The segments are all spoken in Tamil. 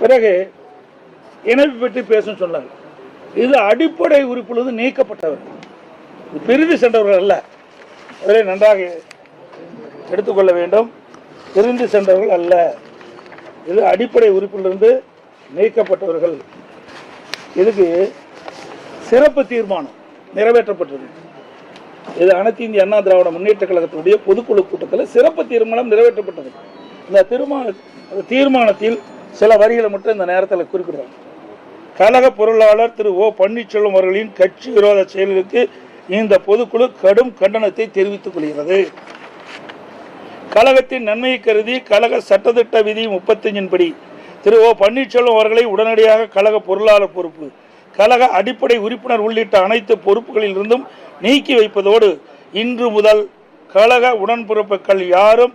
பிறகு இணைப்பு பற்றி பேசும் சொன்னார். இது அடிப்படை உறுப்பிலிருந்து நீக்கப்பட்டவர். பிரிந்து சென்றவர்கள் அல்ல. அதிலே நன்றாக எடுத்துக்கொள்ள வேண்டும். பிரிந்து சென்றவர்கள் அல்ல. இது அடிப்படை உறுப்பிலிருந்து நீக்கப்பட்டவர்கள். இதுக்கு சிறப்பு தீர்மானம் நிறைவேற்றப்பட்டது. இது அனைத்து இந்திய அண்ணா திராவிட முன்னேற்ற கழகத்தினுடைய பொதுக்குழு கூட்டத்தில் சிறப்பு தீர்மானம் நிறைவேற்றப்பட்டது. இந்த தீர்மான அந்த தீர்மானத்தில் சில வரிகளை மட்டும் இந்த நேரத்தில் குறிப்பிடுறாங்க கழக பொருளாளர் திரு ஓ பன்னீர்செல்வம் அவர்களின் கட்சி விரோத செயல்களுக்கு இந்த பொதுக்குழு கடும் கண்டனத்தை தெரிவித்துக் கொள்கிறது. கழகத்தின் நன்மையை கருதி கழக சட்டத்திட்ட விதி முப்பத்தஞ்சின்படி திரு ஓ பன்னீர்செல்வம் அவர்களை உடனடியாக கழக பொருளாளர் பொறுப்பு கழக அடிப்படை உறுப்பினர் உள்ளிட்ட அனைத்து பொறுப்புகளில் இருந்தும் நீக்கி வைப்பதோடு இன்று முதல் கழக உடன்பிறப்புகள் யாரும்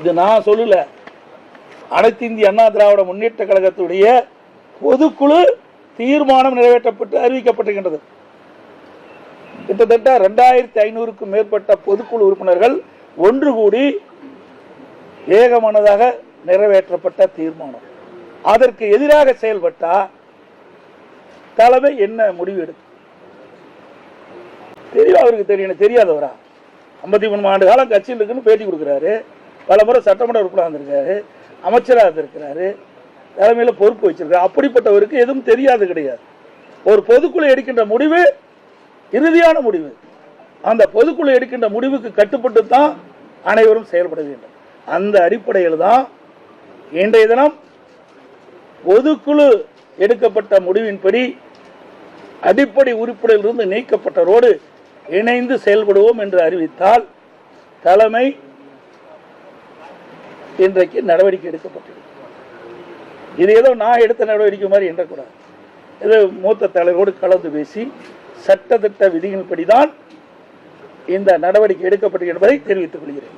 இது நான் சொல்லல. அனைத்து இந்திய அண்ணா திராவிட முன்னேற்ற கழகத்துடைய பொதுக்குழு தீர்மானம் நிறைவேற்றப்பட்டு அறிவிக்கப்பட்டிருக்கின்றது. கிட்டத்தட்ட ரெண்டாயிரத்தி ஐநூறுக்கும் மேற்பட்ட பொதுக்குழு உறுப்பினர்கள் ஒன்று கூடி ஏகமனதாக நிறைவேற்றப்பட்ட தீர்மானம். அதற்கு எதிராக செயல்பட்டா தலைமை என்ன முடிவு எடுக்கும்? தெரியும் அவருக்கு தெரியும் தெரியாதவரா? ஐம்பத்தி மூணு ஆண்டு காலம் கட்சியில் இருக்குன்னு பேட்டி கொடுக்குறாரு. பல முறை சட்டமன்ற உறுப்பினர் வந்திருக்காரு அமைச்சராக இருந்திருக்கிறாரு தலைமையில் பொறுப்பு வச்சிருக்காரு. அப்படிப்பட்டவருக்கு எதுவும் தெரியாது கிடையாது. ஒரு பொதுக்குழு எடுக்கின்ற முடிவு இறுதியான முடிவு. அந்த பொதுக்குழு எடுக்கின்ற முடிவுக்கு கட்டுப்பட்டு தான் அனைவரும் செயல்பட வேண்டும். அந்த அடிப்படையில் தான் இன்றைய தினம் பொதுக்குழு எடுக்கப்பட்ட முடிவின்படி அடிப்படை உறுப்பினரிலிருந்து நீக்கப்பட்டவரோடு இணைந்து செயல்படுவோம் என்று அறிவித்தால் தலைமை இன்றைக்கு நடவடிக்கை எடுக்கப்பட்டது இது ஏதோ நான் எடுத்த நடவடிக்கை மாதிரி எண்ணக்கூடாது இது மூத்த தலைவரோடு கலந்து பேசி சட்டத்திட்ட விதிகளின்படி தான் இந்த நடவடிக்கை எடுக்கப்பட்டது என்பதை தெரிவித்துக் கொள்கிறேன்.